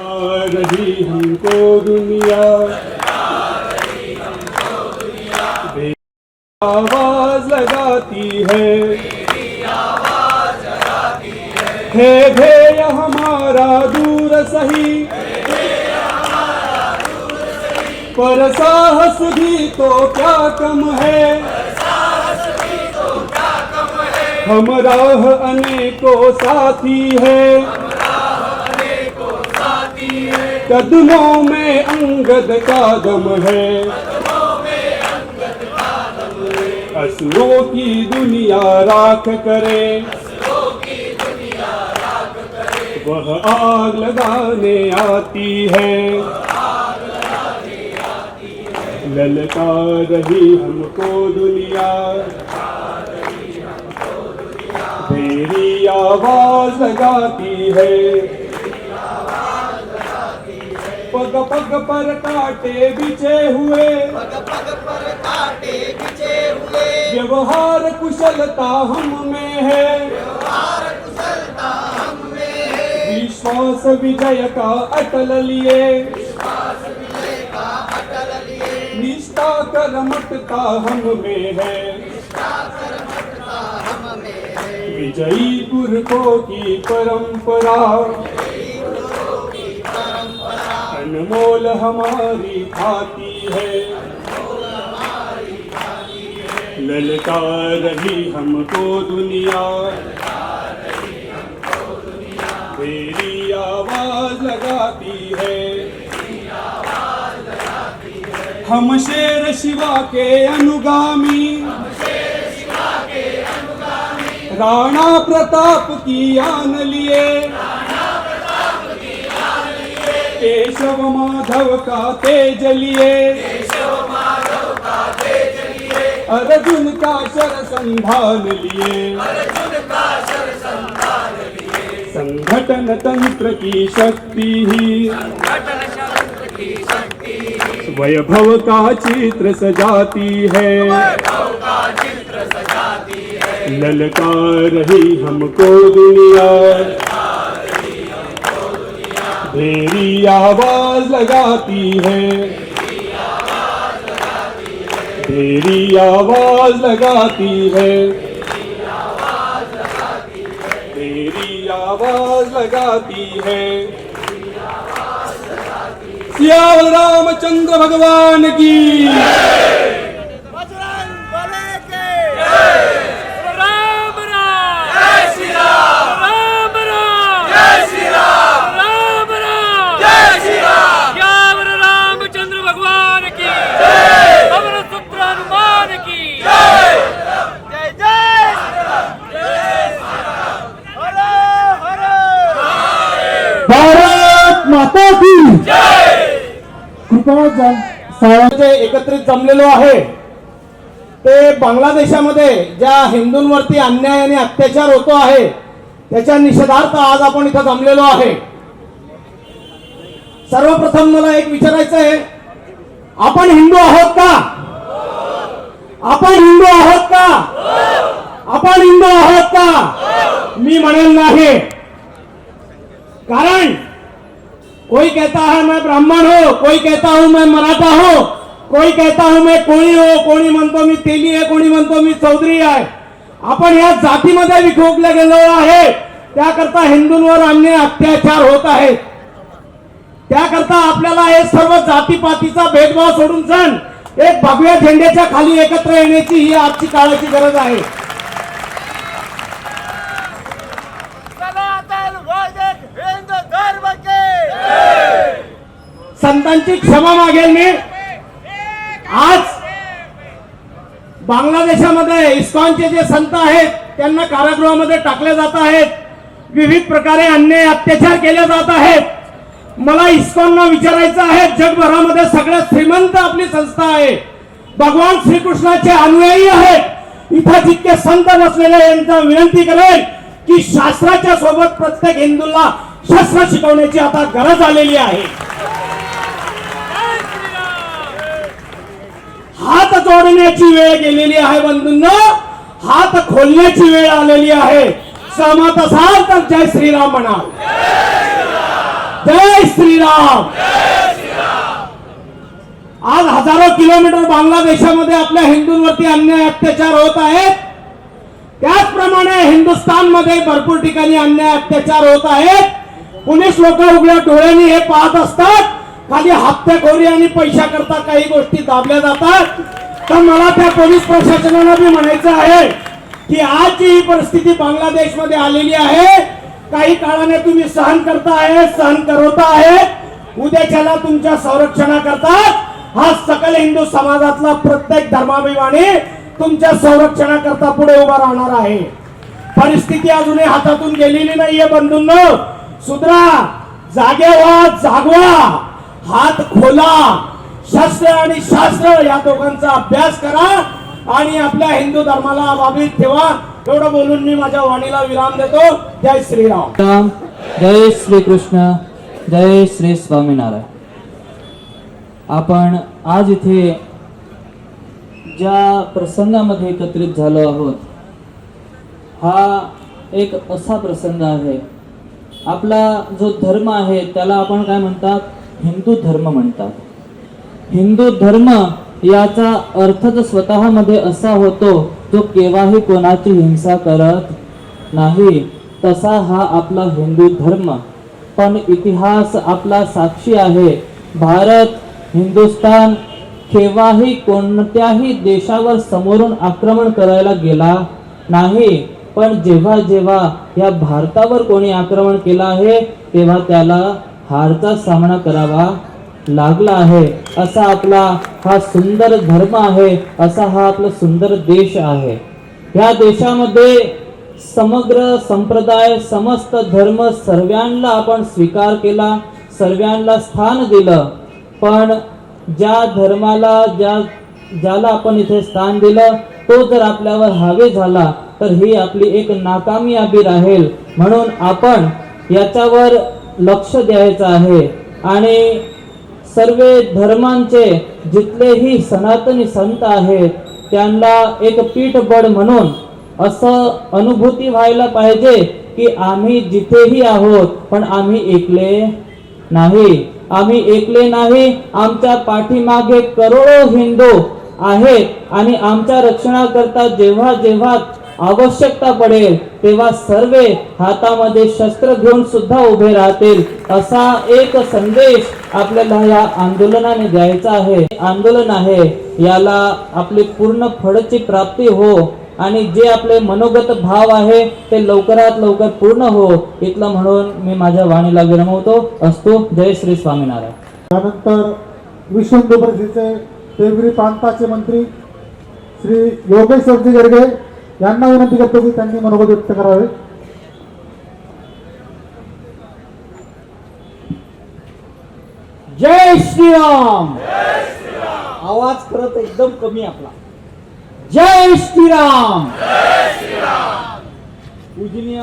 रही हमको दुनिया। आवाज़ लगाती है। है ध्येय हमारा दूर सही। पर साहस भी तो क्या कम है। हम राह अनेकों साथी है। कदमों में अंगद का दम है। असुरों की दुनिया राख करे। वह आग लगाने आती है। ललकार रही हमको दुनिया। तेरी आवाज़ लगाती है। पग पग पर काटे बिछे हुए। पग पग पर काटे बिछे हुए। व्यवहार कुशलता हम में है। व्यवहार कुशलता हम में है। विश्वास विजय का अटल लिए। विश्वास विजय का अटल लिए। निष्ठा कर्मठता हम में है। निष्ठा कर्मठता हम में है। विजयी पुरखों की परंपरा। अनमोल हमारी खाती है। ललकार रही हमको दुनिया। तेरी आवाज़ लगाती है। हम शेर शिवा के अनुगामी। राणा प्रताप की आन लिए। केशव माधव का तेज लिए। अर्जुन का शर संभाल लिए। संगठन तंत्र की शक्ति ही। वैभव का चित्र सजाती है। ललकार रही हमको दुनिया। मेरी आवाज़ लगाती है। तेरी आवाज़ लगाती है। मेरी आवाज़ लगाती है। सियावल रामचंद्र भगवान की। माता की कृपया एकत्रित जमलेलो आहे. ते बांगलादेशामध्ये ज्या हिंदूंवरती अन्याय आणि अत्याचार होतो आहे त्याच्या निषेधार्थ आज आपण इथं जमलेलो आहे. सर्वप्रथम मला एक विचारायचं आहे आपण हिंदू आहोत का? आपण हिंदू आहोत का? आपण हिंदू आहोत का? मी म्हणेल नाही. कारण कोई कहता है मैं ब्राह्मण हो कोई कहता हूं मैं मराठा हो कोई कहता हूं मैं कोळी हो कोणी म्हणतो मी तेली आहे कोणी म्हणतो मी चौधरी आहे. आपण या जातीमध्ये विखोकले गेलो आहे. त्याकरता हिंदूंवर अन्य अत्याचार होत आहेत. त्याकरता आपल्याला हे सर्व जातीपातीचा भेदभाव सोडून सण एक भगव्या झेंड्याच्या खाली एकत्र येण्याची ही आजची काळाची गरज आहे सनातन वैदिक हिंदू धर्म के संतांची क्षमा मागेल मी. आज बांगलादेशामध्ये इस्कॉनचे जे संत आहेत त्यांना कारागृहामध्ये टाकले जात आहेत. विविध प्रकारे अन्याय अत्याचार केले जात आहेत. मला इस्कॉनना विचारायचं आहे जगभरामध्ये सगळ्यात श्रीमंत आपली संस्था आहे. भगवान श्रीकृष्णाचे अनुयायी आहेत. इथं जितके संत बसलेले यांचा विनंती करेल की शास्त्राच्या सोबत प्रत्येक हिंदूला शस्त्र शिकवण्याची आता गरज आलेली आहे. हात जोडण्याची वेळ गेलेली आहे बंधूंना. हात खोलण्याची वेळ आलेली आहे. सहमत असाल तर जय श्रीराम म्हणाल. जय श्रीराम. आज हजारो किलोमीटर बांगलादेशामध्ये आपल्या हिंदूंवरती अन्याय अत्याचार होत आहेत. त्याचप्रमाणे हिंदुस्थानमध्ये भरपूर ठिकाणी अन्याय अत्याचार होत आहेत. पोलीस लोक उघड्या डोळ्यांनी हे पाहत असतात. खाली हत्याखोरी आणि पैशा करता काही गोष्टी दाबल्या जातात. तर मला त्या पोलीस प्रशासनाला बी म्हणायचं आहे की आज जी ही परिस्थिती बांगलादेशमध्ये आलेली आहे काही काळाने तुम्ही सहन करता आहे सहन करवता आहे. उद्याच्याला तुमच्या संरक्षणाकरता हा सकल हिंदू समाजातला प्रत्येक धर्माभिमानी तुमच्या संरक्षणाकरता पुढे उभा राहणार आहे. परिस्थिती अजूनही हातातून गेलेली नाहीये बंधूंनो. सुधरा जागे व्हा जागवा. हात खोला. शस्त्र आणि शास्त्र या दोघांचा अभ्यास करा आणि आपल्या हिंदू धर्माला बाबीत ठेवा. एवढं बोलून मी माझ्या वाणीला विराम देतो. जय श्रीराम. राम. जय श्री कृष्ण जय श्री स्वामीनारायण. आपण आज इथे ज्या प्रसंगामध्ये एकत्रित झालो आहोत हा एक असा प्रसंग आहे. आपला जो धर्म आहे त्याला आपण काय म्हणतात? हिंदू धर्म म्हणतात. हिंदू धर्म याचा अर्थच स्वतःमध्ये असा होतो जो केव्हाही कोणाची हिंसा करत नाही तसा हा आपला हिंदू धर्म. पण इतिहास आपला साक्षी आहे. भारत हिंदुस्तान केव्हाही कोणत्याही देशावर समोरून आक्रमण करायला गेला नाही. पण जेव्हा जेव्हा या भारतावर कोणी आक्रमण केलं आहे तेव्हा त्याला हारचा सामना करावा लागला आहे. असा आपला हा सुंदर धर्म आहे. असा हा आपला सुंदर देश आहे. या देशामध्ये समग्र संप्रदाय समस्त धर्म सर्वांना आपण स्वीकार केला सर्वांना स्थान दिलं. पण ज्या धर्माला ज्या ज्याला आपण इथे स्थान दिलं तो जर आपल्यावर हवे झाला तर ही आपली एक नाकामयाबी राहील म्हणून आपण याच्यावर लक्ष द्यायचं आहे. आणि सर्व धर्मांचे जितलेही सनातनी संत आहेत त्यांना एक पीठबळ म्हणून असं अनुभूती व्हायला पाहिजे की आम्ही जिथेही आहोत पण आम्ही एकले नाही. आम्ही एकले नाही. आमच्या पाठीमागे करोडो हिंदू आहेत आणि आमच्या रक्षणाकरता जेव्हा जेव्हा आवश्यकता पडेल तेव्हा सर्व हातामध्ये शस्त्र घेऊन सुद्धा उभे राहतील. असा एक संदेश आपल्याला या आंदोलनाने द्यायचा आहे. आंदोलन आहे. याला आपली पूर्ण फळची प्राप्ती हो आणि जे आपले मनोगत भाव आहे ते लवकरात लवकर पूर्ण हो. इथलं म्हणून मी माझ्या वाणीला विरमवतो. असतो जय श्री स्वामीनारायण. त्यानंतर विश्व हिंदू परिषदेचे देवगिरी प्रांताचे मंत्री श्री योगेश्वरजी गर्गे यांना विनंती करतो की त्यांनी मनोगत व्यक्त करावे. जय श्रीराम. आवाज करत एकदम कमी आपला. जय श्रीराम. पूजनीय